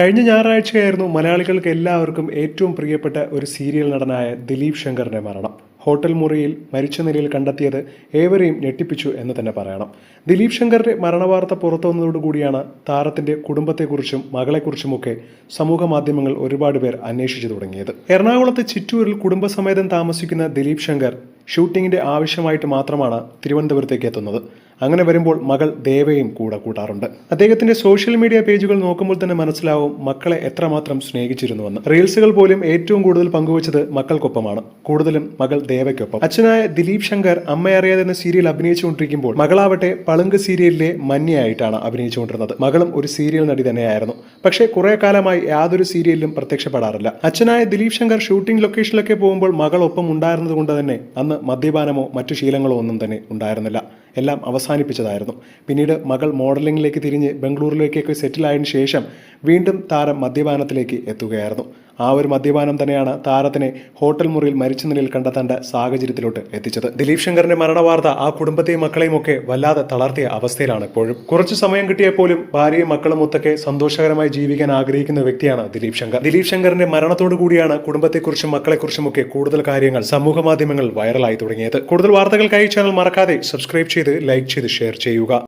കഴിഞ്ഞ ഞായറാഴ്ചയായിരുന്നു മലയാളികൾക്ക് എല്ലാവർക്കും ഏറ്റവും പ്രിയപ്പെട്ട ഒരു സീരിയൽ നടനായ ദിലീപ് ശങ്കറിന്റെ മരണം. ഹോട്ടൽ മുറിയിൽ മരിച്ച നിലയിൽ കണ്ടെത്തിയത് ഏവരെയും ഞെട്ടിപ്പിച്ചു എന്ന് തന്നെ പറയണം. ദിലീപ് ശങ്കറിന്റെ മരണവാർത്ത പുറത്തു വന്നതോടുകൂടിയാണ് താരത്തിന്റെ കുടുംബത്തെക്കുറിച്ചും മകളെക്കുറിച്ചുമൊക്കെ സമൂഹ മാധ്യമങ്ങൾ ഒരുപാട് പേർ അന്വേഷിച്ചു തുടങ്ങിയത്. എറണാകുളത്തെ ചിറ്റൂരിൽ കുടുംബസമേതം താമസിക്കുന്ന ദിലീപ് ശങ്കർ ഷൂട്ടിങ്ങിന്റെ ആവശ്യമായിട്ട് മാത്രമാണ് തിരുവനന്തപുരത്തേക്ക് എത്തുന്നത്. അങ്ങനെ വരുമ്പോൾ മകൾ ദേവയും കൂടെ കൂട്ടാറുണ്ട്. അദ്ദേഹത്തിന്റെ സോഷ്യൽ മീഡിയ പേജുകൾ നോക്കുമ്പോൾ തന്നെ മനസ്സിലാവും മക്കളെ എത്രമാത്രം സ്നേഹിച്ചിരുന്നുവെന്ന്. റീൽസുകൾ പോലും ഏറ്റവും കൂടുതൽ പങ്കുവച്ചത് മക്കൾക്കൊപ്പമാണ്. കൂടുതലും മകൾ ദേവയ്ക്കൊപ്പം. അച്ഛനായ ദിലീപ് ശങ്കർ അമ്മയറിയാതെ എന്ന സീരിയൽ അഭിനയിച്ചുകൊണ്ടിരിക്കുമ്പോൾ മകളാവട്ടെ പളുങ്ക് സീരിയലിലെ മന്യയായിട്ടാണ് അഭിനയിച്ചുകൊണ്ടിരുന്നത്. മകളും ഒരു സീരിയൽ നടി തന്നെയായിരുന്നു. പക്ഷേ കുറെ കാലമായി യാതൊരു സീരിയലിലും പ്രത്യക്ഷപ്പെടാറില്ല. അച്ഛനായ ദിലീപ് ശങ്കർ ഷൂട്ടിംഗ് ലൊക്കേഷനിലൊക്കെ പോകുമ്പോൾ മകൾ ഒപ്പം ഉണ്ടായിരുന്നത് കൊണ്ട് തന്നെ അന്ന് മദ്യപാനമോ മറ്റു ശീലങ്ങളോ ഒന്നും തന്നെ ഉണ്ടായിരുന്നില്ല. എല്ലാം അവസാനിപ്പിച്ചതായിരുന്നു. പിന്നീട് മകൾ മോഡലിംഗിലേക്ക് തിരിഞ്ഞ് ബംഗളൂരിലേക്കൊക്കെ സെറ്റിലായതിനു ശേഷം വീണ്ടും താരം മദ്യപാനത്തിലേക്ക് എത്തുകയായിരുന്നു. ആ ഒരു മദ്യപാനം തന്നെയാണ് താരത്തിനെ ഹോട്ടൽ മുറിയിൽ മരിച്ച നിലയിൽ കണ്ടെത്തേണ്ട സാഹചര്യത്തിലോട്ട് എത്തിച്ചത്. ദിലീപ് ശങ്കറിന്റെ മരണവാർത്ത ആ കുടുംബത്തെയും മക്കളെയും ഒക്കെ വല്ലാതെ തളർത്തിയ അവസ്ഥയിലാണ് ഇപ്പോഴും. കുറച്ച് സമയം കിട്ടിയാൽ പോലും ഭാര്യയും മക്കളും ഒത്തൊക്കെ സന്തോഷകരമായി ജീവിക്കാൻ ആഗ്രഹിക്കുന്ന വ്യക്തിയാണ് ദിലീപ് ശങ്കർ. ദിലീപ് ശങ്കറിന്റെ മരണത്തോടു കൂടിയാണ് കുടുംബത്തെക്കുറിച്ചും മക്കളെക്കുറിച്ചും ഒക്കെ കൂടുതൽ കാര്യങ്ങൾ സമൂഹ മാധ്യമങ്ങൾ വൈറലായി തുടങ്ങിയത്. കൂടുതൽ വാർത്തകൾക്കായി ചാനൽ മറക്കാതെ സബ്സ്ക്രൈബ് ചെയ്ത് ലൈക്ക് ചെയ്ത് ഷെയർ ചെയ്യുക.